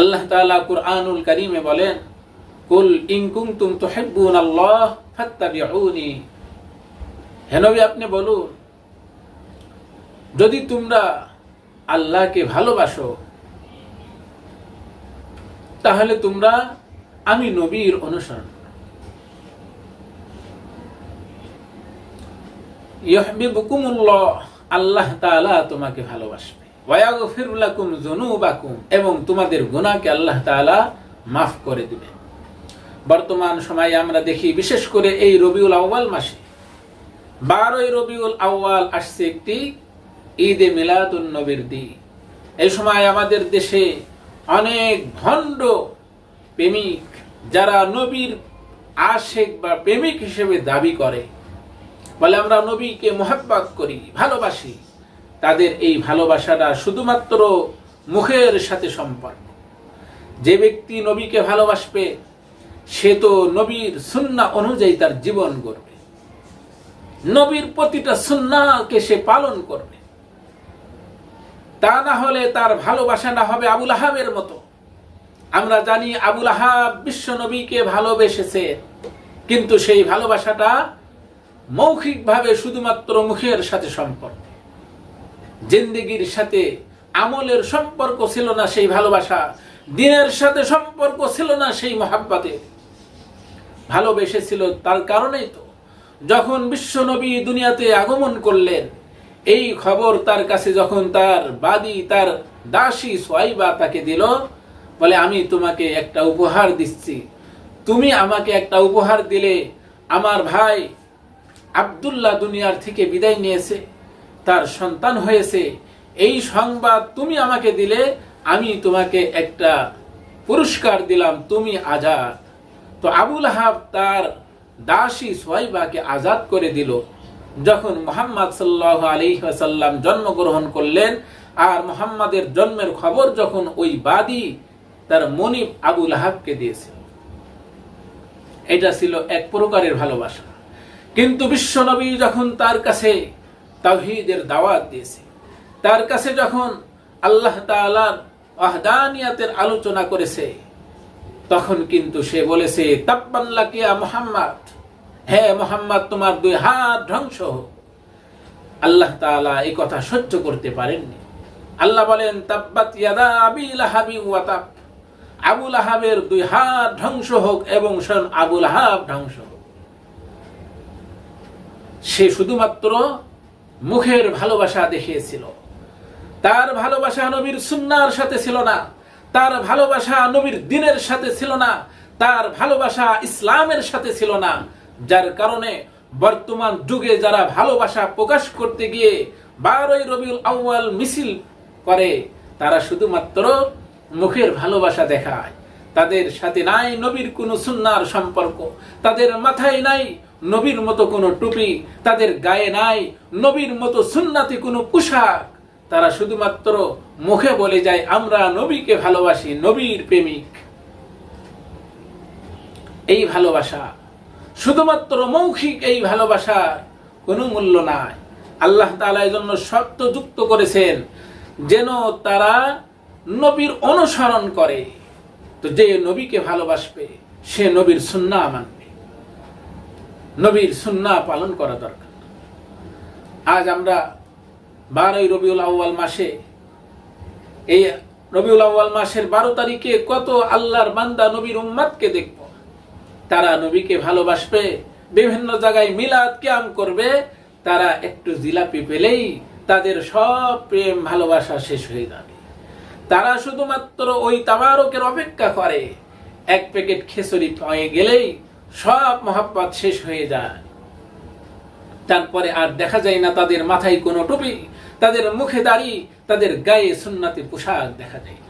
আল্লাহ তাআলা কুরআনুল কারীমে বলেন, কুল ইন কুনতুম তুহিব্বুন আল্লাহ ফাত্তাবিউনি হে আপনি বলুন, যদি তোমরা আল্লাহকে ভালোবাসো, তাহলে তোমরা আমি নবীর অনুসরণ করো। ইউহিব্বুকুমুল্লাহ, আল্লাহ তাআলা তোমাকে ভালোবাসবে এবং তোমাদের গুনাহকে আল্লাহ মাফ করে দিবে বর্তমান সময়ে আমরা দেখি, বিশেষ করে এই রবিউল আউয়াল মাসে, বারোই রবিউল আউয়াল আসছে একটি ঈদে মিলাদুন নবীর দিন। এই সময় আমাদের দেশে অনেক ভণ্ড প্রেমিক, যারা নবীর আশেক বা প্রেমিক হিসেবে দাবি করে, বলে আমরা নবীকে মোহাব্বত করি, ভালোবাসি। তাদের এই ভালোবাসাটা শুধুমাত্র মুখের সাথে সম্পর্ক যে ব্যক্তি নবীকে ভালোবাসবে, সে তো নবীর সুন্না অনুযায়ী তার জীবন গড়বে। নবীর প্রতিটা সুন্নাকে সে পালন করবে। তা না হলে তার ভালোবাসাটা হবে আবুল আহাবের মতো। আমরা জানি আবুল আহাব বিশ্ব নবীকে ভালোবেসেছে, কিন্তু সেই ভালোবাসাটা মৌখিকভাবে শুধুমাত্র মুখের সাথে সম্পর্ক জিন্দিগির সাথে আমলের সম্পর্ক ছিল না সেই ভালোবাসা, দিনের সাথে সম্পর্ক ছিল না সেই মহাব্বাতের ভালোবেসেছিল তার কারণেই তো। যখন বিশ্বনবী দুনিয়াতে আগমন করলেন, এই খবর তার কাছে যখন তার বাদী, তার দাসী সোয়াইবা তাকে দিল, বলে, আমি তোমাকে একটা উপহার দিচ্ছি। তুমি আমাকে একটা উপহার দিলে আমার ভাই আব্দুল্লাহ দুনিয়ার থেকে বিদায় নিয়েছে। তার সন্তান হয়েছে। এই সংবাদ তুমি আমাকে দিলে, আমি তোমাকে একটা পুরস্কার দিলাম, তুমি আজাদ। তো আবুল হাব তার দাসী সোয়াইবাকে আজাদ করে দিল। যখন মোহাম্মদ সাল্লাহ আলী সাল্লাম জন্মগ্রহণ করলেন, আর মোহাম্মদের জন্মের খবর যখন ওই বাদী তার মনিব আবুল হাবকে দিয়েছিল এটা ছিল এক প্রকারের ভালোবাসা। কিন্তু বিশ্বনবী যখন তার কাছে তাওহীদের দাওয়াত দিয়েছে। তার কাছে যখন আল্লাহ তাআলার ওয়াহদানিয়াতের আলোচনা করেছে, তখন কিন্তু সে বলেছে, তাব্বান লাকিয়া মুহাম্মদ। হে মোহাম্মদ, তোমার দুই হাত ধ্বংস আল্লাহ তাআলা এই কথা সহ্য করতে পারেননি। আল্লাহ বলেন, তাব্বাত ইয়াদা আবি লাহাবি ওয়াতাব আবুল আহাবের দুই হাত ধ্বংস হোক এবং শোন আবুল আহাব ধ্বংস হোক। সে শুধুমাত্র মুখের ভালোবাসা দেখিয়েছিল। তার ভালোবাসা নবীর সুন্নার সাথে ছিল না। তার ভালোবাসা নবীর দিনের সাথে ছিল না। তার ভালোবাসা ইসলামের সাথে ছিল না। যার কারণে বর্তমান যুগে যারা ভালোবাসা প্রকাশ করতে গিয়ে বারোই রবিউল আউয়াল মিছিল করে, তারা শুধুমাত্র মুখের ভালোবাসা দেখায়। তাদের সাথে নাই নবীর কোনো সুন্নার সম্পর্ক। তাদের মাথায় নাই নবীর মতো কোনো টুপি তাদের গায়ে নাই, নবীর মতো সুন্নাতি কোনো পোশাক তারা শুধুমাত্র মুখে বলে যায়, আমরা নবীকে ভালোবাসি, নবীর প্রেমিক। এই ভালোবাসা শুধুমাত্র মৌখিক এই ভালোবাসার কোনো মূল্য নাই। আল্লাহ এই জন্য শর্ত যুক্ত করেছেন যেন তারা নবীর অনুসরণ করে। তো যে নবীকে ভালোবাসবে, সে নবীর সুন্না মানবে। নবীর সুন্না পালন করা দরকার। আজ আমরা বারোই রবিউল আউ্য়াল মাসে, এই রবিউল আউ্য়াল মাসের বারো তারিখে কত আল্লাহর বান্দা নবীর উম্মাদকে দেখব। তারা নবীকে ভালোবাসবে, বিভিন্ন জায়গায় মিলাদ ক্যাম করবে, তারা একটু জিলাপি পেলেই তাদের সব প্রেম, ভালোবাসা শেষ হয়ে যাবে। তারা শুধুমাত্র ওই তাবারকের অপেক্ষা করে, এক প্যাকেট খেসুরি পেয়ে গেলেই সব মহাব্বত শেষ হয়ে যায়। তারপরে আর দেখা যায় না তাদের মাথায় কোনো টুপি, তাদের মুখে দাড়ি, তাদের গায়ে সুন্নাতি পোশাক দেখা যায়